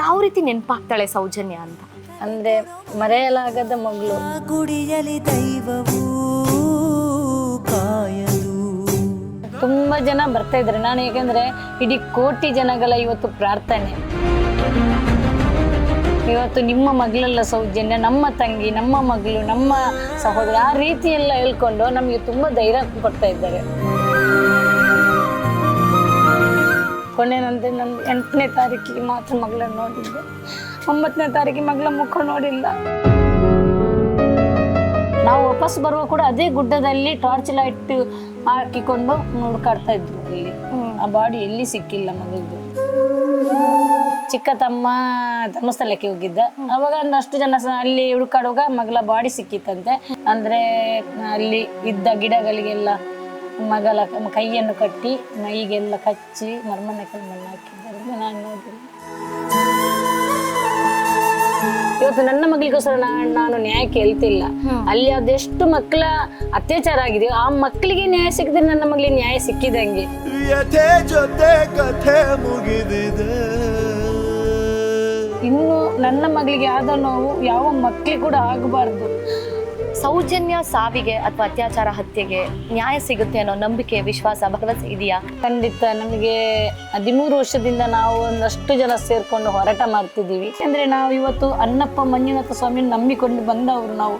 ಯಾವ ರೀತಿ ನೆನಪಾಗ್ತಾಳೆ ಸೌಜನ್ಯ ಅಂತ? ಅಂದ್ರೆ ಮರೆಯಲಾಗದ ಮಗಳು. ಗುಡಿಯಲಿ ದೈವವು ಕಾಯದು ತುಂಬಾ ಜನ ಬರ್ತಾ ಇದ್ದಾರೆ. ನಾನು ಏಕೆಂದ್ರೆ ಇಡೀ ಕೋಟಿ ಜನಗಳ ಇವತ್ತು ಪ್ರಾರ್ಥನೆ. ಇವತ್ತು ನಿಮ್ಮ ಮಗಳೆಲ್ಲ ಸೌಜನ್ಯ ನಮ್ಮ ತಂಗಿ ನಮ್ಮ ಮಗಳು ನಮ್ಮ ಸಹೋದರ ಆ ರೀತಿ ಎಲ್ಲ ಹೇಳ್ಕೊಂಡು ನಮಗೆ ತುಂಬಾ ಧೈರ್ಯ ಕೊಡ್ತಾ ಇದ್ದಾರೆ. ಕೊನೆ ನಮ್ಮ ಎಂಟನೇ ತಾರೀಕಿಗೆ ಮಾತ್ರ ಮಗಳನ್ನ ನೋಡಿದ್ದೆ. ಒಂಬತ್ತನೇ ತಾರೀಕಿಗೆ ಮಗಳ ಮುಖ ನೋಡಿಲ್ಲ. ನಾವು ವಾಪಸ್ ಬರುವ ಕೂಡ ಅದೇ ಗುಡ್ಡದಲ್ಲಿ ಟಾರ್ಚ್ ಲೈಟ್ ಹಾಕಿಕೊಂಡು ನೋಡ್ಕಾಡ್ತಾ ಇದ್ರು ಇಲ್ಲಿ. ಆ ಬಾಡಿ ಎಲ್ಲಿ ಸಿಕ್ಕಿಲ್ಲ ಮಗಳದು. ಚಿಕ್ಕ ತಮ್ಮ ಧರ್ಮಸ್ಥಳಕ್ಕೆ ಹೋಗಿದ್ದ. ಅವಾಗ ಒಂದಷ್ಟು ಜನ ಅಲ್ಲಿ ಹುಡುಕಾಡುವಾಗ ಮಗಳ ಬಾಡಿ ಸಿಕ್ಕಿತ್ತಂತೆ. ಅಂದ್ರೆ ಅಲ್ಲಿ ಇದ್ದ ಗಿಡಗಳಿಗೆಲ್ಲ ಮಗಳ ಕೈಯನ್ನು ಕಟ್ಟಿ ಮೈಗೆಲ್ಲ ಕಚ್ಚಿ ಮರ್ಮನ ಮಣ್ಣು ಹಾಕಿದ್ದರಿಂದ ನಾನು ನೋಡಿಲ್ಲ. ಇವತ್ತು ನನ್ನ ಮಗಳಿಗೋಸ್ಕರ ನಾನು ನಾನು ನ್ಯಾಯ ಕೇಳ್ತಿಲ್ಲ. ಅಲ್ಲಿ ಅದೆಷ್ಟು ಮಕ್ಕಳ ಅತ್ಯಾಚಾರ ಆಗಿದೆ ಆ ಮಕ್ಕಳಿಗೆ ನ್ಯಾಯ ಸಿಕ್ಕಿದ್ರೆ ನನ್ನ ಮಗಳಿಗೆ ನ್ಯಾಯ ಸಿಕ್ಕಿದಂಗೆ. ಜೊತೆ ಕಥೆ ಮುಗಿದಿದೆ. ಇನ್ನು ನನ್ನ ಮಗಳಿಗೆ ಆದ ನೋವು ಯಾವ ಮಕ್ಕಳಿಗೆ ಕೂಡ ಆಗಬಾರ್ದು. ಸೌಜನ್ಯ ಸಾವಿಗೆ ಅಥವಾ ಅತ್ಯಾಚಾರ ಹತ್ಯೆಗೆ ನ್ಯಾಯ ಸಿಗುತ್ತೆ ಅನ್ನೋ ನಂಬಿಕೆ ವಿಶ್ವಾಸ ಭರವಸೆ ಇದೆಯಾ? ಖಂಡಿತ. ನಮಗೆ ಹದಿಮೂರು ವರ್ಷದಿಂದ ನಾವು ಒಂದಷ್ಟು ಜನ ಸೇರ್ಕೊಂಡು ಹೋರಾಟ ಮಾಡ್ತಿದ್ದೀವಿ. ಅಂದ್ರೆ ನಾವು ಇವತ್ತು ಅನ್ನಪ್ಪ ಮಂಜುನಾಥ ಸ್ವಾಮಿಯನ್ನು ನಂಬಿಕೊಂಡು ಬಂದವರು ನಾವು.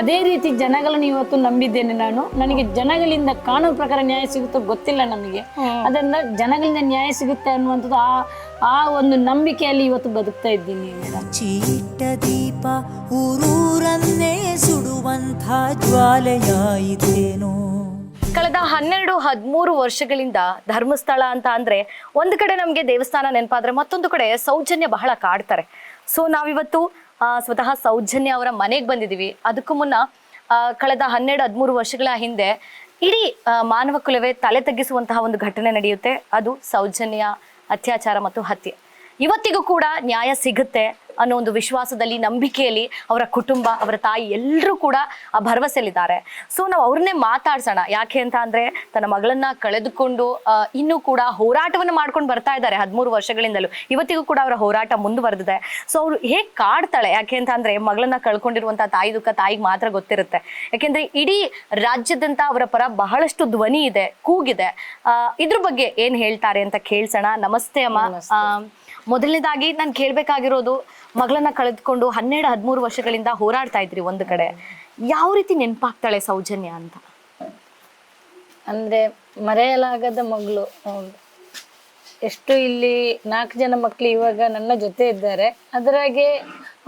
ಅದೇ ರೀತಿ ಜನಗಳನ್ನು ಇವತ್ತು ನಂಬಿದ್ದೇನೆ ನಾನು. ನನಗೆ ಜನಗಳಿಂದ ಕಾನೂನು ಪ್ರಕಾರ ನ್ಯಾಯ ಸಿಗುತ್ತೋ ಗೊತ್ತಿಲ್ಲ ನಮಗೆ. ಅದರಿಂದ ಜನಗಳಿಂದ ನ್ಯಾಯ ಸಿಗುತ್ತೆ ಅನ್ನುವಂಥದ್ದು ಆ ಆ ಒಂದು ನಂಬಿಕೆಯಲ್ಲಿ ಇವತ್ತು ಬದುಕ್ತಾ ಇದ್ದೀನಿ. ಮೇಡಮ್ ಚೀಟ ದೀಪ ಊರೂರನ್ನೇ ಸುಡುವಂಥ ಜ್ವಾಲೆಯಾಯಿತೇನೋ ಕಳೆದ ಹನ್ನೆರಡು, ಹದಿಮೂರು ವರ್ಷಗಳಿಂದ ಧರ್ಮಸ್ಥಳ ಅಂತ ಅಂದ್ರೆ ಒಂದು ಕಡೆ ನಮಗೆ ದೇವಸ್ಥಾನ ನೆನಪಾದ್ರೆ ಮತ್ತೊಂದು ಕಡೆ ಸೌಜನ್ಯ ಬಹಳ ಕಾಡ್ತಾರೆ. ಸೊ ನಾವಿವತ್ತು ಸ್ವತಃ ಸೌಜನ್ಯ ಅವರ ಮನೆಗೆ ಬಂದಿದ್ದೀವಿ ಅದಕ್ಕೂ ಮುನ್ನ ಕಳೆದ ಹನ್ನೆರಡು, ಹದಿಮೂರು ವರ್ಷಗಳ ಹಿಂದೆ ಇಡೀ ಮಾನವ ಕುಲವೇ ತಲೆ ತಗ್ಗಿಸುವಂತಹ ಒಂದು ಘಟನೆ ನಡೆಯುತ್ತೆ. ಅದು ಸೌಜನ್ಯ ಅತ್ಯಾಚಾರ ಮತ್ತು ಹತ್ಯೆ. ಇವತ್ತಿಗೂ ಕೂಡ ನ್ಯಾಯ ಸಿಗುತ್ತೆ. ಅನ್ನೋ ಒಂದು ವಿಶ್ವಾಸದಲ್ಲಿ ನಂಬಿಕೆಯಲ್ಲಿ ಅವರ ಕುಟುಂಬ ಅವರ ತಾಯಿ ಎಲ್ಲರೂ ಕೂಡ ಆ ಭರವಸೆಯಲ್ಲಿದ್ದಾರೆ. ಸೊ ನಾವು ಅವ್ರನ್ನೇ ಮಾತಾಡ್ಸೋಣ. ಯಾಕೆ ಅಂತ ಅಂದ್ರೆ ತನ್ನ ಮಗಳನ್ನ ಕಳೆದುಕೊಂಡು ಇನ್ನೂ ಕೂಡ ಹೋರಾಟವನ್ನು ಮಾಡ್ಕೊಂಡು ಬರ್ತಾ ಇದ್ದಾರೆ ಹದಿಮೂರು ವರ್ಷಗಳಿಂದಲೂ. ಇವತ್ತಿಗೂ ಕೂಡ ಅವರ ಹೋರಾಟ ಮುಂದುವರೆದಿದೆ. ಸೊ ಅವ್ರು ಹೇಗೆ ಕಾಡ್ತಾಳೆ? ಯಾಕೆ ಅಂತ ಅಂದ್ರೆ ಮಗಳನ್ನ ಕಳ್ಕೊಂಡಿರುವಂತ ತಾಯಿ ದುಃಖ ತಾಯಿಗೆ ಮಾತ್ರ ಗೊತ್ತಿರುತ್ತೆ. ಯಾಕೆಂದ್ರೆ ಇಡೀ ರಾಜ್ಯದಂತ ಅವರ ಪರ ಬಹಳಷ್ಟು ಧ್ವನಿ ಇದೆ ಕೂಗಿದೆ. ಇದ್ರ ಬಗ್ಗೆ ಏನ್ ಹೇಳ್ತಾರೆ ಅಂತ ಕೇಳ್ಸೋಣ. ನಮಸ್ತೆ ಅಮ್ಮ. ಮೊದಲನೇದಾಗಿ ನಾನು ಕೇಳಬೇಕಾಗಿರೋದು ಮಗಳನ್ನ ಕಳೆದುಕೊಂಡು ಹನ್ನೆರಡು, ಹದಿಮೂರು ವರ್ಷಗಳಿಂದ ಹೋರಾಡ್ತಾ ಇದ್ರಿ ಒಂದು ಕಡೆ. ಯಾವ ರೀತಿ ನೆನಪಾಗ್ತಾಳೆ ಸೌಜನ್ಯ ಅಂತ? ಅಂದ್ರೆ ಮರೆಯಲಾಗದ ಮಗಳು ಎಷ್ಟು ಇಲ್ಲಿ ನಾಲ್ಕು ಜನ ಮಕ್ಕಳು ಇವಾಗ ನನ್ನ ಜೊತೆ ಇದ್ದಾರೆ. ಅದರಾಗೆ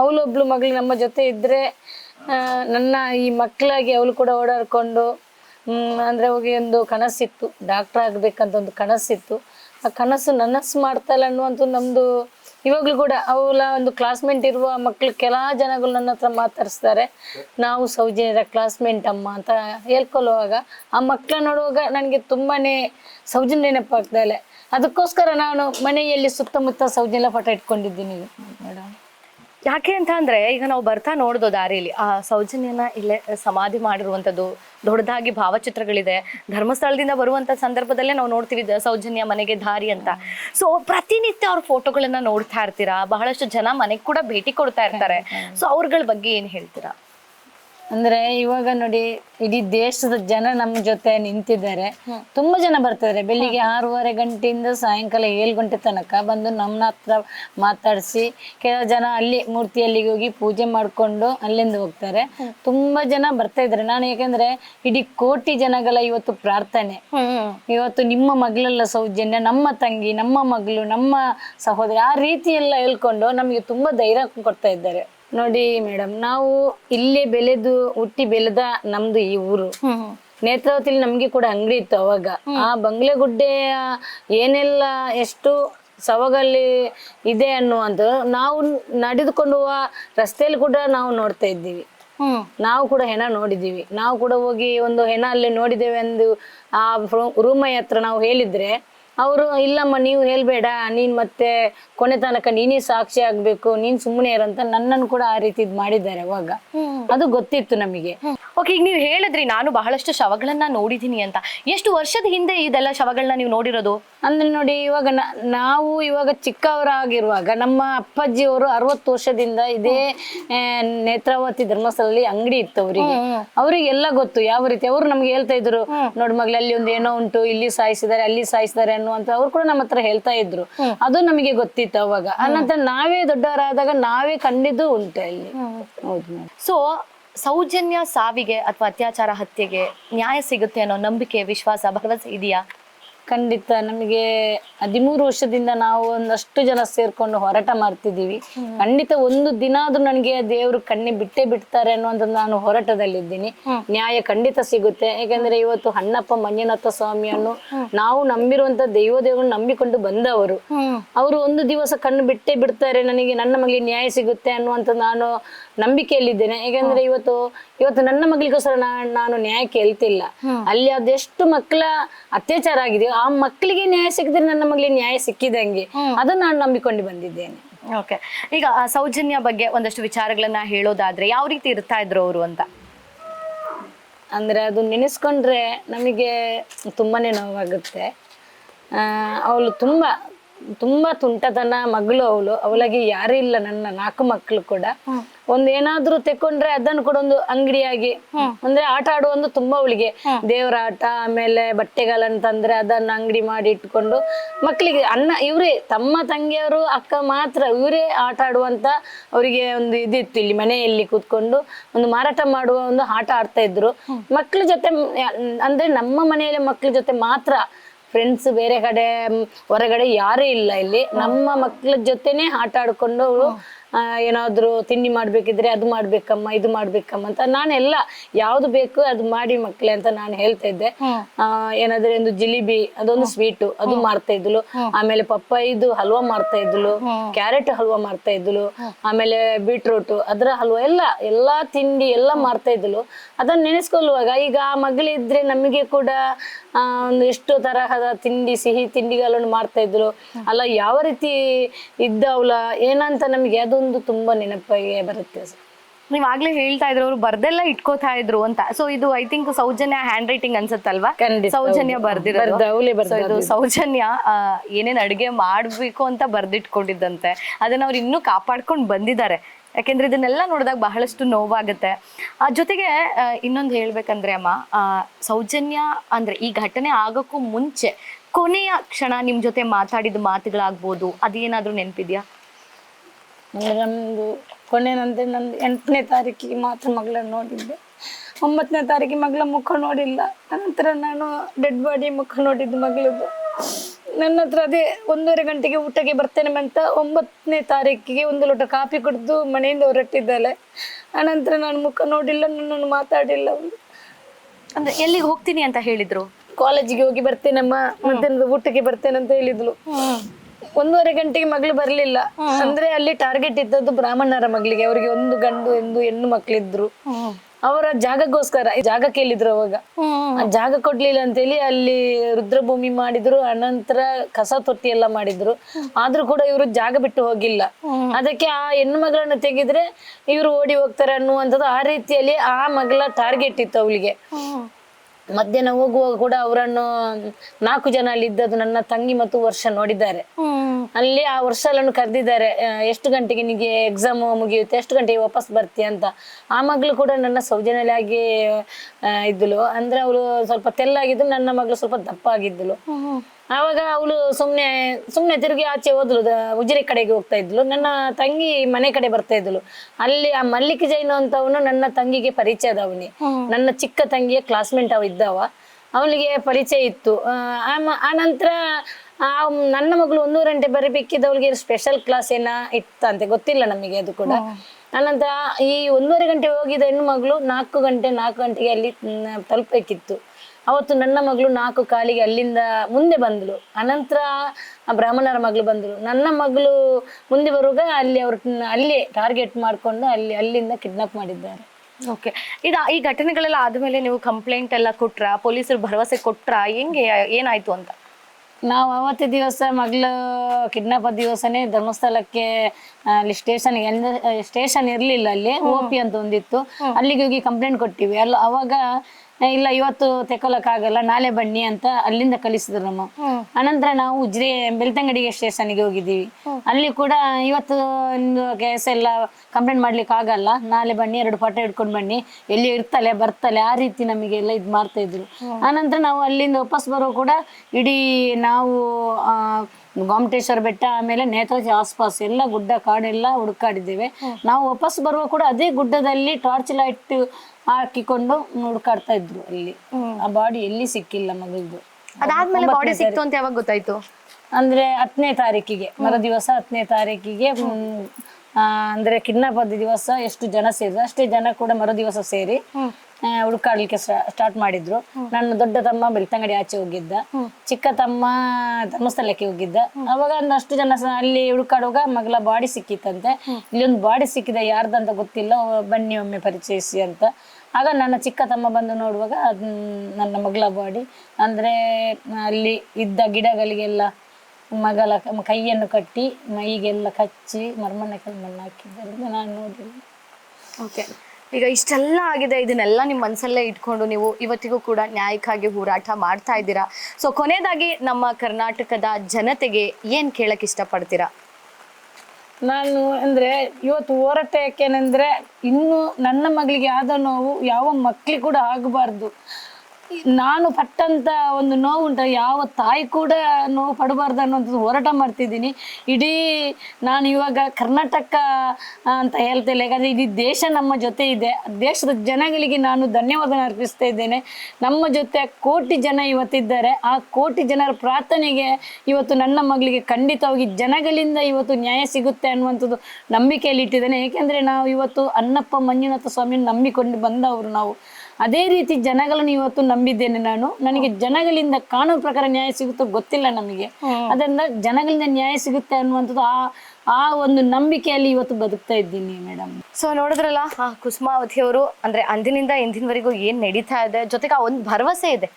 ಅವಳೊಬ್ಳು ಮಗಳು ನಮ್ಮ ಜೊತೆ ಇದ್ರೆ ನನ್ನ ಈ ಮಕ್ಕಳಾಗಿ ಅವಳು ಕೂಡ ಓಡಾಡ್ಕೊಂಡು ಅಂದ್ರೆ ಹೋಗಿ ಒಂದು ಕನಸಿತ್ತು. ಡಾಕ್ಟರ್ ಆಗಬೇಕಂತ ಒಂದು ಕನಸಿತ್ತು. ಆ ಕನಸು ನನಸು ಮಾಡ್ತಾಳೆ ಅನ್ನುವಂಥ ನಮ್ದು ಇವಾಗ್ಲೂ ಕೂಡ ಅವಳ ಒಂದು ಕ್ಲಾಸ್ಮೇಟ್ ಇರುವ ಮಕ್ಳು ಕೆಲ ಜನಗಳು ನನ್ನ ಹತ್ರ ಮಾತಾಡಿಸ್ತಾರೆ. ನಾವು ಸೌಜನ್ಯದ ಕ್ಲಾಸ್ಮೇಟ್ ಅಮ್ಮ ಅಂತ ಹೇಳ್ಕೊಳ್ಳುವಾಗ ಆ ಮಕ್ಕಳ ನೋಡುವಾಗ ನನಗೆ ತುಂಬಾನೇ ಸೌಜನ್ಯ ನೆನಪಾಗ್ತಾ ಇಲ್ಲ. ಅದಕ್ಕೋಸ್ಕರ ನಾನು ಮನೆಯಲ್ಲಿ ಸುತ್ತಮುತ್ತ ಸೌಜನ್ಯ ಪಟ ಇಟ್ಕೊಂಡಿದ್ದೀನಿ. ಮೇಡಮ್ ಯಾಕೆ ಅಂತ ಅಂದ್ರೆ, ಈಗ ನಾವು ಬರ್ತಾ ನೋಡ್ದು ದಾರಿಯಲ್ಲಿ, ಆ ಸೌಜನ್ಯನ ಇಲ್ಲೇ ಸಮಾಧಿ ಮಾಡಿರುವಂತದ್ದು ದೊಡ್ಡದಾಗಿ ಭಾವಚಿತ್ರಗಳಿದೆ. ಧರ್ಮಸ್ಥಳದಿಂದ ಬರುವಂತ ಸಂದರ್ಭದಲ್ಲೇ ನಾವು ನೋಡ್ತೀವಿ ಸೌಜನ್ಯ ಮನೆಗೆ ದಾರಿ ಅಂತ. ಸೊ ಪ್ರತಿನಿತ್ಯ ಅವ್ರ ಫೋಟೋಗಳನ್ನ ನೋಡ್ತಾ ಇರ್ತೀರಾ? ಬಹಳಷ್ಟು ಜನ ಮನೆಗೆ ಕೂಡ ಭೇಟಿ ಕೊಡ್ತಾ ಇರ್ತಾರೆ. ಸೊ ಅವ್ರಗಳ ಬಗ್ಗೆ ಏನ್ ಹೇಳ್ತೀರಾ? ಅಂದ್ರೆ ಇವಾಗ ನೋಡಿ ಇಡೀ ದೇಶದ ಜನ ನಮ್ಮ ಜೊತೆ ನಿಂತಿದ್ದಾರೆ. ತುಂಬಾ ಜನ ಬರ್ತಿದ್ದಾರೆ ಬೆಳಿಗ್ಗೆ ಆರೂವರೆ ಗಂಟೆಯಿಂದ ಸಾಯಂಕಾಲ ಏಳು ಗಂಟೆ ತನಕ ಬಂದು ನಮ್ಮ ಹತ್ರ ಮಾತಾಡಿಸಿ ಕೆಲವು ಜನ ಅಲ್ಲಿ ಮೂರ್ತಿಯಲ್ಲಿ ಹೋಗಿ ಪೂಜೆ ಮಾಡ್ಕೊಂಡು ಅಲ್ಲಿಂದ ಹೋಗ್ತಾರೆ. ತುಂಬಾ ಜನ ಬರ್ತಾ ಇದ್ದಾರೆ ನಾನು ಯಾಕಂದ್ರೆ ಇಡೀ ಕೋಟಿ ಜನಗಳ ಇವತ್ತು ಪ್ರಾರ್ಥನೆ. ಇವತ್ತು ನಿಮ್ಮ ಮಗಳೆಲ್ಲ ಸೌಜನ್ಯ ನಮ್ಮ ತಂಗಿ ನಮ್ಮ ಮಗಳು ನಮ್ಮ ಸಹೋದರಿ ಆ ರೀತಿ ಎಲ್ಲ ಹೇಳ್ಕೊಂಡು ನಮಗೆ ತುಂಬಾ ಧೈರ್ಯ ಕೊಡ್ತಾ ಇದ್ದಾರೆ. ನೋಡಿ ಮೇಡಮ್ ನಾವು ಇಲ್ಲೇ ಬೆಳೆದು ಹುಟ್ಟಿ ಬೆಳೆದ ನಮ್ದು ಈ ಊರು. ನೇತ್ರಾವತಿಲಿ ನಮ್ಗೆ ಕೂಡ ಅಂಗಡಿ ಇತ್ತು ಅವಾಗ. ಆ ಬಂಗ್ಲೆಗುಡ್ಡೆಯ ಏನೆಲ್ಲ ಎಷ್ಟು ಸವಗಲ್ಲಿ ಇದೆ ಅನ್ನುವಂತ ನಾವು ನಡೆದುಕೊಂಡು ಹೋಗುವ ರಸ್ತೆಯಲ್ಲಿ ಕೂಡ ನಾವು ನೋಡ್ತಾ ಇದ್ದೀವಿ. ನಾವು ಕೂಡ ಹೆಣ ನೋಡಿದೀವಿ ನಾವು ಕೂಡ ಹೋಗಿ ಒಂದು ಹೆಣ ಅಲ್ಲಿ ನೋಡಿದ್ದೇವೆ ಎಂದು ಆ ರೂಮ ಹತ್ರ ನಾವು ಹೇಳಿದ್ರೆ ಅವರು ಇಲ್ಲಮ್ಮ ನೀವು ಹೇಳ್ಬೇಡ. ನೀನ್ ಮತ್ತೆ ಕೊನೆ ತನಕ ನೀನೇ ಸಾಕ್ಷಿ ಆಗ್ಬೇಕು. ನೀನ್ ಸುಮ್ಮನೆ ಇರಂತ ನನ್ನನ್ನು ಕೂಡ ಆ ರೀತಿ ಮಾಡಿದ್ದಾರೆ ಅವಾಗ. ಅದು ಗೊತ್ತಿತ್ತು ನಮಗೆ. ಓಕೆ ಈಗ ನೀವು ಹೇಳಿದ್ರಿ ನಾನು ಬಹಳಷ್ಟು ಶವಗಳನ್ನ ನೋಡಿದೀನಿ ಅಂತ. ಎಷ್ಟು ವರ್ಷದ ಹಿಂದೆ ಇದೆಲ್ಲ ಶವಗಳನ್ನ ನೀವು ನೋಡಿರೋದು? ಅಂದ್ರೆ ನೋಡಿ ಇವಾಗ ನ- ನಾವು ಇವಾಗ ಚಿಕ್ಕವರಾಗಿರುವಾಗ ನಮ್ಮ ಅಪ್ಪಾಜಿಯವರು ಅರವತ್ತು ವರ್ಷದಿಂದ ಇದೇ ಆ, ನೇತ್ರಾವತಿ ಧರ್ಮಸ್ಥಳದಲ್ಲಿ ಅಂಗಡಿ ಇತ್ತು ಅವರಿಗೆ. ಅವರಿಗೆಲ್ಲ ಗೊತ್ತು ಯಾವ ರೀತಿ ಅವ್ರು ನಮ್ಗೆ ಹೇಳ್ತಾ ಇದ್ರು ನೋಡ್ ಮಗ್ಳು ಅಲ್ಲಿ ಒಂದು ಏನೋ ಉಂಟು ಇಲ್ಲಿ ಸಾಯಿಸಿದ್ದಾರೆ ಅಲ್ಲಿ ಸಾಯಿಸಿದ್ದಾರೆ ಅನ್ನುವಂತ ಅವ್ರು ಕೂಡ ನಮ್ಮ ಹತ್ರ ಹೇಳ್ತಾ ಇದ್ರು. ಅದು ನಮಗೆ ಗೊತ್ತಿತ್ತು ಅವಾಗ. ಅನಂತರ ನಾವೇ ದೊಡ್ಡವರಾದಾಗ ನಾವೇ ಕಂಡಿದ್ದು ಉಂಟು ಅಲ್ಲಿ. ಹೌದು. ಸೊ ಸೌಜನ್ಯ ಸಾವಿಗೆ ಅಥವಾ ಅತ್ಯಾಚಾರ ಹತ್ಯೆಗೆ ನ್ಯಾಯ ಸಿಗುತ್ತೆ ಅನ್ನೋ ನಂಬಿಕೆ ವಿಶ್ವಾಸ ಭರವಸೆ ಇದೆಯಾ? ಖಂಡಿತ. ನಮಗೆ ಹದಿಮೂರು ವರ್ಷದಿಂದ ನಾವು ಒಂದಷ್ಟು ಜನ ಸೇರ್ಕೊಂಡು ಹೋರಾಟ ಮಾಡ್ತಿದ್ದೀವಿ. ಖಂಡಿತ ಒಂದು ದಿನ ಆದ್ರೂ ನನಗೆ ದೇವರು ಕಣ್ಣಿ ಬಿಟ್ಟೇ ಬಿಡ್ತಾರೆ ಅನ್ನೋದು ನಾನು ಹೋರಾಟದಲ್ಲಿದ್ದೀನಿ. ನ್ಯಾಯ ಖಂಡಿತ ಸಿಗುತ್ತೆ. ಯಾಕಂದ್ರೆ ಇವತ್ತು ಹಣ್ಣಪ್ಪ ಮಂಜುನಾಥ ಸ್ವಾಮಿಯನ್ನು ನಾವು ನಂಬಿರುವಂತ ದೈವ ದೇವರನ್ನು ನಂಬಿಕೊಂಡು ಬಂದವರು. ಅವರು ಒಂದು ದಿವಸ ಕಣ್ಣು ಬಿಟ್ಟೇ ಬಿಡ್ತಾರೆ. ನನಗೆ ನನ್ನ ಮಗಳಿಗೆ ನ್ಯಾಯ ಸಿಗುತ್ತೆ ಅನ್ನುವಂಥ ನಾನು ನಂಬಿಕೆಯಲ್ಲಿದ್ದೇನೆ. ಯಾಕಂದ್ರೆ ಇವತ್ತು ಇವತ್ತು ನನ್ನ ಮಗಳಿಗೋಸ್ಕರ ನಾನು ನ್ಯಾಯ ಕೇಳ್ತಿಲ್ಲ. ಅಲ್ಲಿ ಅದೆಷ್ಟು ಮಕ್ಕಳ ಅತ್ಯಾಚಾರ ಆಗಿದೆ ಆ ಮಕ್ಕಳಿಗೆ ನ್ಯಾಯ ಸಿಕ್ಕಿದ್ರೆ ನನ್ನ ಮಗಳಿಗೆ ನ್ಯಾಯ ಸಿಕ್ಕಿದಂಗೆ ಅದನ್ನ ನಾನು ನಂಬಿಕೊಂಡು ಬಂದಿದ್ದೇನೆ. ಓಕೆ. ಈಗ ಆ ಸೌಜನ್ಯ ಬಗ್ಗೆ ಒಂದಷ್ಟು ವಿಚಾರಗಳನ್ನ ಹೇಳೋದಾದ್ರೆ ಯಾವ ರೀತಿ ಇರ್ತಾ ಇದ್ರು ಅವರು ಅಂತ? ಅಂದ್ರೆ ಅದು ನೆನೆಸ್ಕೊಂಡ್ರೆ ನಮಗೆ ತುಂಬಾನೇ ನೋವಾಗುತ್ತೆ. ಆ, ಅವಳು ತುಂಬಾ ತುಂಬಾ ತುಂಟತನ ಮಗಳು ಅವಳು. ಅವಳಿಗೆ ಯಾರು ಇಲ್ಲ ನನ್ನ ನಾಲ್ಕು ಮಕ್ಕಳು ಕೂಡ. ಒಂದ್ ಏನಾದ್ರೂ ತೆಕೊಂಡ್ರೆ ಅದನ್ನು ಕೂಡ ಒಂದು ಅಂಗಡಿಯಾಗಿ. ಅಂದ್ರೆ ಆಟ ಆಡುವ ಒಂದು ತುಂಬಾ ಅವಳಿಗೆ. ದೇವರ ಆಟ ಆಮೇಲೆ ಬಟ್ಟೆಗಳನ್ನ ತಂದ್ರೆ ಅದನ್ನ ಅಂಗಡಿ ಮಾಡಿ ಇಟ್ಕೊಂಡು ಮಕ್ಕಳಿಗೆ ಅಣ್ಣ ಇವರೇ ತಮ್ಮ ತಂಗಿಯವರು ಅಕ್ಕ ಮಾತ್ರ ಇವರೇ ಆಟ ಆಡುವಂತ ಅವರಿಗೆ ಒಂದು ಇದಿತ್ತು ಇಲ್ಲಿ ಮನೆಯಲ್ಲಿ ಕೂತ್ಕೊಂಡು. ಒಂದು ಮಾರಾಟ ಮಾಡುವ ಒಂದು ಆಟ ಆಡ್ತಾ ಇದ್ರು. ಮಕ್ಕಳ ಜೊತೆ ಅಂದ್ರೆ ನಮ್ಮ ಮನೆಯಲ್ಲಿ ಮಕ್ಕಳ ಜೊತೆ ಮಾತ್ರ ಫ್ರೆಂಡ್ಸ್ ಬೇರೆ ಕಡೆ ಹೊರಗಡೆ ಯಾರೂ ಇಲ್ಲ ಇಲ್ಲಿ. ನಮ್ಮ ಮಕ್ಕಳ ಜೊತೆನೆ ಆಟ ಆಡ್ಕೊಂಡು ಏನಾದ್ರು ತಿಂಡಿ ಮಾಡ್ಬೇಕಿದ್ರೆ ಅದು ಮಾಡ್ಬೇಕಮ್ಮ ಇದು ಮಾಡ್ಬೇಕಮ್ಮ ಅಂತ ನಾನೆಲ್ಲ ಯಾವ್ದು ಬೇಕು ಅದು ಮಾಡಿ ಮಕ್ಳೆ ಅಂತ ನಾನು ಹೇಳ್ತಾ ಇದ್ದೆ. ಆ, ಏನಾದ್ರೆ ಒಂದು ಜಿಲಿಬಿ ಅದೊಂದು ಸ್ವೀಟು ಅದು ಮಾಡ್ತಾ ಇದ್ಲು. ಆಮೇಲೆ ಪಪ್ಪಾಯಿದು ಹಲ್ವಾ ಮಾಡ್ತಾ ಇದ್ಲು. ಕ್ಯಾರೆಟ್ ಹಲ್ವಾ ಮಾಡ್ತಾ ಇದ್ಲು. ಆಮೇಲೆ ಬೀಟ್ರೂಟ್ ಅದರ ಹಲ್ವಾ ಎಲ್ಲ ಎಲ್ಲಾ ತಿಂಡಿ ಎಲ್ಲ ಮಾಡ್ತಾ ಇದ್ಲು. ಅದನ್ನ ನೆನೆಸ್ಕೊಳ್ಳುವಾಗ ಈಗ ಆ ಮಗಳಿದ್ರೆ ನಮಗೆ ಕೂಡ ಒಂದು ಎಷ್ಟು ತರಹದ ತಿಂಡಿ ಸಿಹಿ ತಿಂಡಿಗಳನ್ನು ಮಾಡ್ತಾ ಇದ್ಲು. ಅಲ್ಲ ಯಾವ ರೀತಿ ಇದ್ದವಳ ಏನಂತ ನಮಗೆ ಅದೊಂದು ತುಂಬಾ ನೆನಪಿಗೆ ಬರುತ್ತೆ ಸರ್ ನೀವ್ ಆಗ್ಲೇ ಹೇಳ್ತಾ ಇದ್ರು ಅವ್ರು ಬರ್ದೆಲ್ಲ ಇಟ್ಕೋತಾ ಇದ್ರು ಅಂತ. ಸೊ ಇದು I think Soujanya hand writing ಅನ್ಸುತ್ತಲ್ವಾ ಸೌಜನ್ಯ. ಬರ್ದಿರೋದು. ಸೌಜನ್ಯ ಏನೇನ್ ಅಡಿಗೆ ಮಾಡ್ಬೇಕು ಅಂತ ಬರ್ದಿಟ್ಕೊಂಡಿದ್ದಂತೆ. ಅದನ್ನ ಅವ್ರು ಇನ್ನೂ ಕಾಪಾಡ್ಕೊಂಡು ಬಂದಿದ್ದಾರೆ. ಯಾಕೆಂದ್ರೆ ಇದನ್ನೆಲ್ಲ ನೋಡಿದಾಗ ಬಹಳಷ್ಟು ನೋವಾಗುತ್ತೆ. ಆ ಜೊತೆಗೆ ಇನ್ನೊಂದು ಹೇಳ್ಬೇಕಂದ್ರೆ ಅಮ್ಮ ಸೌಜನ್ಯ ಅಂದ್ರೆ ಈ ಘಟನೆ ಆಗೋಕ್ಕೂ ಮುಂಚೆ ಕೊನೆಯ ಕ್ಷಣ ನಿಮ್ ಜೊತೆ ಮಾತಾಡಿದ ಮಾತುಗಳಾಗ್ಬೋದು ಅದೇನಾದ್ರೂ ನೆನಪಿದ್ಯಾ? ಅಂದ್ರೆ ನಮ್ದು ಕೊನೆ ನಂತರ ನಂದು ಎಂಟನೇ ತಾರೀಕಿಗೆ ಮಾತ್ರ ಮಗಳನ್ನ ನೋಡಿದ್ದೆ. ಒಂಬತ್ತನೇ ತಾರೀಕಿಗೆ ಮಗಳ ಮುಖ ನೋಡಿಲ್ಲ. ನಂತರ ನಾನು ಡೆಡ್ ಬಾಡಿ ಮುಖ ನೋಡಿದ್ದು ಮಗಳದ್ದು. ನನ್ನ ಹತ್ರ ಅದೇ ಒಂದೂವರೆ ಗಂಟೆಗೆ ಊಟಕ್ಕೆ ಬರ್ತೇನೆ ಅಂತ ಒಂಬತ್ತನೇ ತಾರೀಕಿಗೆ ಒಂದು ಲೋಟ ಕಾಫಿ ಕುಡಿದು ಮನೆಯಿಂದ ಹೊರಟಿದ್ದಾಳೆ. ಆನಂತರ ನಾನು ಮುಖ ನೋಡಿಲ್ಲ ನನ್ನನ್ನು ಮಾತಾಡಿಲ್ಲ ಅವಳು. ಅಂದ್ರೆ ಎಲ್ಲಿಗೆ ಹೋಗ್ತೀನಿ ಅಂತ ಹೇಳಿದ್ರು? ಕಾಲೇಜಿಗೆ ಹೋಗಿ ಬರ್ತೇನಮ್ಮ ಮಧ್ಯಾಹ್ನದ ಊಟಕ್ಕೆ ಬರ್ತೇನೆ ಅಂತ ಹೇಳಿದ್ಲು. ಒಂದೂವರೆ ಗಂಟೆಗೆ ಮಗಳು ಬರ್ಲಿಲ್ಲ. ಅಂದ್ರೆ ಅಲ್ಲಿ ಟಾರ್ಗೆಟ್ ಇದ್ದದ್ದು ಬ್ರಾಹ್ಮಣರ ಮಗಳಿಗೆ. ಅವರಿಗೆ ಒಂದು ಗಂಡು ಎಂದು ಹೆಣ್ಣು ಮಕ್ಳಿದ್ರು. ಅವರ ಜಾಗಕ್ಕೋಸ್ಕರ ಜಾಗ ಕೇಳಿದ್ರು ಅವಾಗ. ಆ ಜಾಗ ಕೊಡ್ಲಿಲ್ಲ ಅಂತೇಳಿ ಅಲ್ಲಿ ರುದ್ರಭೂಮಿ ಮಾಡಿದ್ರು ಅನಂತರ ಕಸ ತೊಟ್ಟಿ ಎಲ್ಲ ಮಾಡಿದ್ರು. ಆದ್ರೂ ಕೂಡ ಇವರು ಜಾಗ ಬಿಟ್ಟು ಹೋಗಿಲ್ಲ. ಅದಕ್ಕೆ ಆ ಹೆಣ್ಣು ಮಗಳನ್ನ ತೆಗೆದ್ರೆ ಇವರು ಓಡಿ ಹೋಗ್ತಾರೆ ಅನ್ನುವಂಥದ್ದು ಆ ರೀತಿಯಲ್ಲಿ ಆ ಮಗಳ ಟಾರ್ಗೆಟ್ ಇತ್ತು ಅವಳಿಗೆ. ಮಧ್ಯಾಹ್ನ ಹೋಗುವಾಗ ಕೂಡ ಅವರನ್ನು ನಾಲ್ಕು ಜನ ಅಲ್ಲಿ ಇದ್ದದ್ದು ನನ್ನ ತಂಗಿ ಮತ್ತು ವರ್ಷ ನೋಡಿದ್ದಾರೆ. ಅಲ್ಲಿ ಆ ವರ್ಷಲನ್ನು ಕರೆದಿದ್ದಾರೆ. ಎಷ್ಟು ಗಂಟೆಗೆ ನಿಮಗೆ ಎಕ್ಸಾಮ್ ಮುಗಿಯುತ್ತೆ? ಎಷ್ಟು ಗಂಟೆಗೆ ವಾಪಸ್ ಬರ್ತೀಯ ಅಂತ. ಆ ಮಗಳು ಕೂಡ ನನ್ನ ಸೌಜನ್ಯಲಾಗಿ ಇದ್ದಳು ಅಂದ್ರೆ ಅವಳು ಸ್ವಲ್ಪ ತೆಲ್ಲಾಗಿದ್ದು ನನ್ನ ಮಗಳು ಸ್ವಲ್ಪ ದಪ್ಪ ಆಗಿದ್ದಳು ಆವಾಗ ಅವಳು ಸುಮ್ನೆ ಸುಮ್ನೆ ತಿರುಗಿ ಆಚೆ ಹೋದ್ಲು ಉಜಿರೆ ಕಡೆಗೆ ಹೋಗ್ತಾ ಇದ್ಲು. ನನ್ನ ತಂಗಿ ಮನೆ ಕಡೆ ಬರ್ತಾ ಇದ್ಲು. ಅಲ್ಲಿ ಆ ಮಲ್ಲಿಕ್ ಜೈನು ಅಂತವನು ನನ್ನ ತಂಗಿಗೆ ಪರಿಚಯ ಅದವನೇ ನನ್ನ ಚಿಕ್ಕ ತಂಗಿಯ ಕ್ಲಾಸ್ಮೇಟ್ ಅವ ಇದ್ದಾವ. ಅವನಿಗೆ ಪರಿಚಯ ಇತ್ತು. ಆ, ನಂತರ ಆ ನನ್ನ ಮಗಳು ಒಂದು ಗಂಟೆ ಬರಬೇಕಿದ್ದವಳಿಗೆ ಸ್ಪೆಷಲ್ ಕ್ಲಾಸ್ ಏನ ಇತ್ತಂತೆ? ಗೊತ್ತಿಲ್ಲ ನಮಗೆ ಅದು ಕೂಡ. ಆನಂತರ ಈ ಒಂದೂವರೆ ಗಂಟೆ ಹೋಗಿದ ಹೆಣ್ಣು ಮಗಳು ನಾಲ್ಕು ಗಂಟೆ ನಾಲ್ಕು ಗಂಟೆಗೆ ಅಲ್ಲಿ ತಲುಪಬೇಕಿತ್ತು. ಅವತ್ತು ನನ್ನ ಮಗಳು ನಾಲ್ಕು ಕಾಲಿಗೆ ಅಲ್ಲಿಂದ ಮುಂದೆ ಬಂದಳು ಅನಂತರ ಬ್ರಾಹ್ಮಣರ ಮಗಳು ಬಂದಳು ನನ್ನ ಮಗಳು ಮುಂದೆ ಬರುವಾಗ ಅಲ್ಲಿ ಅವ್ರ ಅಲ್ಲಿ ಟಾರ್ಗೆಟ್ ಮಾಡ್ಕೊಂಡು ಅಲ್ಲಿ ಅಲ್ಲಿಂದ ಕಿಡ್ನಾಪ್ ಮಾಡಿದ್ದಾರೆ. ಓಕೆ ಇದು ಈ ಘಟನೆಗಳೆಲ್ಲ ಆದ್ಮೇಲೆ ನೀವು ಕಂಪ್ಲೇಂಟ್ ಎಲ್ಲ ಕೊಟ್ರ? ಪೊಲೀಸರು ಭರವಸೆ ಕೊಟ್ರ? ಹೆಂಗೆ ಏನಾಯ್ತು ಅಂತ? ನಾವು ಅವತ್ತು ದಿವಸ ಮಗಳು ಕಿಡ್ನಾಪ್ ದಿವಸನೇ ಧರ್ಮಸ್ಥಳಕ್ಕೆ ಅಲ್ಲಿ ಸ್ಟೇಷನ್ ಸ್ಟೇಷನ್ ಇರ್ಲಿಲ್ಲ ಅಲ್ಲಿ ಓ ಪಿ ಅಂತ ಒಂದಿತ್ತು. ಅಲ್ಲಿಗೆ ಹೋಗಿ ಕಂಪ್ಲೇಂಟ್ ಕೊಟ್ಟಿವಿ. ಅಲ್ಲ ಅವಾಗ ಇಲ್ಲ ಇವತ್ತು ತೆಕ್ಕೊಳಕ್ಕಾಗಲ್ಲ ನಾಳೆ ಬನ್ನಿ ಅಂತ ಅಲ್ಲಿಂದ ಕಲಿಸಿದ್ರು ನಮ್ಮ. ಅನಂತರ ನಾವು ಉಜ್ರೆ ಬೆಳ್ತಂಗಡಿಗೆ ಸ್ಟೇಷನ್ಗೆ ಹೋಗಿದ್ದೀವಿ. ಅಲ್ಲಿ ಕೂಡ ಇವತ್ತು ಗ್ಯಾಸ್ ಎಲ್ಲ ಕಂಪ್ಲೇಂಟ್ ಮಾಡ್ಲಿಕ್ಕೆ ಆಗಲ್ಲ. ನಾಳೆ ಬನ್ನಿ ಎರಡು ಫೋಟೋ ಹಿಡ್ಕೊಂಡು ಬನ್ನಿ. ಎಲ್ಲಿ ಇರ್ತಲೆ ಬರ್ತಲೆ ಆ ರೀತಿ ನಮಗೆ ಎಲ್ಲ ಇದು ಮಾಡ್ತಾ ಇದ್ರು. ಆನಂತರ ನಾವು ಅಲ್ಲಿಂದ ವಾಪಸ್ ಬರೋ ಕೂಡ ಇಡೀ ನಾವು ಆ, ಗೊಮ್ಮಟೇಶ್ವರ ಬೆಟ್ಟ ಆಮೇಲೆ ನೇತಾಜಿ ಆಸ್ಪಾಸ್ ಎಲ್ಲ ಗುಡ್ಡ ಕಾಡೆಲ್ಲ ಹುಡುಕಾಡಿದ್ದೇವೆ. ನಾವು ವಾಪಸ್ ಬರುವ ಕೂಡ ಅದೇ ಗುಡ್ಡದಲ್ಲಿ ಟಾರ್ಚ್ ಲೈಟ್ ಹಾಕಿಕೊಂಡು ನೋಡ್ಕಾಡ್ತಾ ಇದ್ರು ಅಲ್ಲಿ. ಆ ಬಾಡಿ ಎಲ್ಲಿ ಸಿಕ್ಕಿಲ್ಲ ಮಗಳದು. ಅದಾದ್ಮೇಲೆ ಬಾಡಿ ಸಿಕ್ತು ಅಂತ ಯಾವಾಗ ಗೊತ್ತಾಯ್ತು? ಅಂದ್ರೆ ಹತ್ತನೇ ತಾರೀಕಿಗೆ ಮರ ದಿವಸ ಹತ್ತನೇ ತಾರೀಕಿಗೆ ಅಂದ್ರೆ ಕಿಡ್ನಾಪ್ ಆದ ದಿವಸ ಎಷ್ಟು ಜನ ಸೇರಿದ್ರು. ಅಷ್ಟೇ ಜನ ಕೂಡ ಮರು ದಿವಸ ಸೇರಿ ಹುಡುಕಾಡ್ಲಿಕ್ಕೆ ಸ್ಟಾರ್ಟ್ ಮಾಡಿದ್ರು. ನನ್ನ ದೊಡ್ಡ ತಮ್ಮ ಬೆಳ್ತಂಗಡಿ ಆಚೆ ಹೋಗಿದ್ದ. ಚಿಕ್ಕ ತಮ್ಮ ಧರ್ಮಸ್ಥಳಕ್ಕೆ ಹೋಗಿದ್ದ. ಅವಾಗ ಅಷ್ಟು ಜನ ಅಲ್ಲಿ ಹುಡುಕಾಡುವಾಗ ಮಗಳ ಬಾಡಿ ಸಿಕ್ಕಿತ್ತಂತೆ. ಇಲ್ಲೊಂದು ಬಾಡಿ ಸಿಕ್ಕಿದೆ ಯಾರ್ದಂತ ಗೊತ್ತಿಲ್ಲ. ಬನ್ನಿ ಒಮ್ಮೆ ಪರಿಚಯಿಸಿ ಅಂತ. ಆಗ ನನ್ನ ಚಿಕ್ಕ ತಮ್ಮ ಬಂದು ನೋಡುವಾಗ ನನ್ನ ಮಗಳ ಬಾಡಿ ಅಂದ್ರೆ ಅಲ್ಲಿ ಇದ್ದ ಗಿಡಗಳಿಗೆಲ್ಲ ಮಗಳ ಕೈಯನ್ನು ಕಟ್ಟಿ ಮೈಗೆಲ್ಲ ಕಚ್ಚಿ ಮರ್ಮಣ್ಣಕ್ಕೆ ಮಣ್ಣು ಹಾಕಿದ್ದರಿಂದ ನಾನು ನೋಡಿಲ್ಲ. ಓಕೆ ಈಗ ಇಷ್ಟೆಲ್ಲ ಆಗಿದೆ ಇದನ್ನೆಲ್ಲ ನಿಮ್ಮ ಮನಸ್ಸಲ್ಲೇ ಇಟ್ಕೊಂಡು ನೀವು ಇವತ್ತಿಗೂ ಕೂಡ ನ್ಯಾಯಕ್ಕಾಗಿ ಹೋರಾಟ ಮಾಡ್ತಾ ಇದ್ದೀರಾ. ಸೊ ಕೊನೆಯದಾಗಿ ನಮ್ಮ ಕರ್ನಾಟಕದ ಜನತೆಗೆ ಏನು ಕೇಳಕ್ಕೆ ಇಷ್ಟಪಡ್ತೀರಾ? ನಾನು ಅಂದ್ರೆ ಇವತ್ತು ಹೋರಾಟ ಯಾಕೆನಂದ್ರೆ ಇನ್ನು ನನ್ನ ಮಗಳಿಗೆ ಆದ ನೋವು ಯಾವ ಮಕ್ಳಿಗೆ ಕೂಡ ಆಗಬಾರ್ದು. ನಾನು ಪಟ್ಟಂತ ಒಂದು ನೋವು ಉಂಟ ಯಾವ ತಾಯಿ ಕೂಡ ನೋವು ಪಡಬಾರ್ದು ಅನ್ನೋಂಥದ್ದು ಹೋರಾಟ ಮಾಡ್ತಿದ್ದೀನಿ. ಇಡೀ ನಾನು ಇವಾಗ ಕರ್ನಾಟಕ ಅಂತ ಹೇಳ್ತೇನೆ ಯಾಕಂದರೆ ಇಡೀ ದೇಶ ನಮ್ಮ ಜೊತೆ ಇದೆ. ದೇಶದ ಜನಗಳಿಗೆ ನಾನು ಧನ್ಯವಾದ ಅರ್ಪಿಸ್ತಾ ಇದ್ದೇನೆ. ನಮ್ಮ ಜೊತೆ ಕೋಟಿ ಜನ ಇವತ್ತಿದ್ದಾರೆ. ಆ ಕೋಟಿ ಜನರ ಪ್ರಾರ್ಥನೆಗೆ ಇವತ್ತು ನನ್ನ ಮಗಳಿಗೆ ಖಂಡಿತವಾಗಿ ಜನಗಳಿಂದ ಇವತ್ತು ನ್ಯಾಯ ಸಿಗುತ್ತೆ ಅನ್ನುವಂಥದ್ದು ನಂಬಿಕೆಯಲ್ಲಿ ಇಟ್ಟಿದ್ದೇನೆ ಏಕೆಂದರೆ ನಾವು ಇವತ್ತು ಅನ್ನಪ್ಪ ಮಂಜುನಾಥ ಸ್ವಾಮಿಯನ್ನು ನಂಬಿಕೊಂಡು ಬಂದವರು ನಾವು. ಅದೇ ರೀತಿ ಜನಗಳನ್ನು ಇವತ್ತು ನಂಬಿದ್ದೇನೆ ನಾನು. ನನಗೆ ಜನಗಳಿಂದ ಕಾನೂನು ಪ್ರಕಾರ ನ್ಯಾಯ ಸಿಗುತ್ತೋ ಗೊತ್ತಿಲ್ಲ ನಮಗೆ. ಅದರಿಂದ ಜನಗಳಿಂದ ನ್ಯಾಯ ಸಿಗುತ್ತೆ ಅನ್ನುವಂಥದ್ದು ಆ ಆ ಒಂದು ನಂಬಿಕೆಯಲ್ಲಿ ಇವತ್ತು ಬದುಕ್ತಾ ಇದ್ದೀನಿ ಮೇಡಮ್. ಸೊ ನೋಡಿದ್ರಲ್ಲ ಆ ಕುಸುಮಾವತಿ ಅವರು ಅಂದ್ರೆ ಅಂದಿನಿಂದ ಇಂದಿನವರೆಗೂ ಏನ್ ನಡೀತಾ ಇದೆ ಜೊತೆಗೆ ಆ ಒಂದು ಭರವಸೆ ಇದೆ.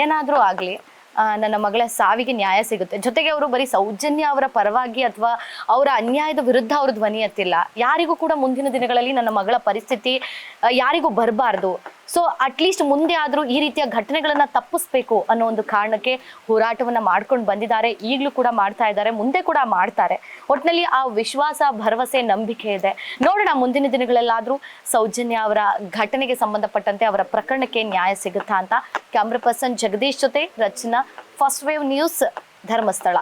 ಏನಾದ್ರೂ ಆಗ್ಲಿ ನನ್ನ ಮಗಳ ಸಾವಿಗೆ ನ್ಯಾಯ ಸಿಗುತ್ತೆ. ಜೊತೆಗೆ ಅವರು ಬರೀ ಸೌಜನ್ಯ ಅವರ ಪರವಾಗಿ ಅಥವಾ ಅವರ ಅನ್ಯಾಯದ ವಿರುದ್ಧ ಅವರು ಧ್ವನಿ ಎತ್ತಿಲ್ಲ. ಯಾರಿಗೂ ಕೂಡ ಮುಂದಿನ ದಿನಗಳಲ್ಲಿ ನನ್ನ ಮಗಳ ಪರಿಸ್ಥಿತಿ ಯಾರಿಗೂ ಬರಬಾರ್ದು. ಸೊ ಅಟ್ಲೀಸ್ಟ್ ಮುಂದೆ ಆದರೂ ಈ ರೀತಿಯ ಘಟನೆಗಳನ್ನ ತಪ್ಪಿಸ್ಬೇಕು ಅನ್ನೋ ಒಂದು ಕಾರಣಕ್ಕೆ ಹೋರಾಟವನ್ನ ಮಾಡ್ಕೊಂಡು ಬಂದಿದ್ದಾರೆ. ಈಗಲೂ ಕೂಡ ಮಾಡ್ತಾ ಇದ್ದಾರೆ, ಮುಂದೆ ಕೂಡ ಮಾಡ್ತಾರೆ. ಒಟ್ಟಿನಲ್ಲಿ ಆ ವಿಶ್ವಾಸ, ಭರವಸೆ, ನಂಬಿಕೆ ಇದೆ. ನೋಡೋಣ, ಮುಂದಿನ ದಿನಗಳಲ್ಲಾದರೂ ಸೌಜನ್ಯ ಅವರ ಘಟನೆಗೆ ಸಂಬಂಧಪಟ್ಟಂತೆ ಅವರ ಪ್ರಕರಣಕ್ಕೆ ನ್ಯಾಯ ಸಿಗುತ್ತಾ ಅಂತ. ಕ್ಯಾಮ್ರಾ ಪರ್ಸನ್ ಜಗದೀಶ್ ಜೊತೆ Rachana first wave news Dharmasthala.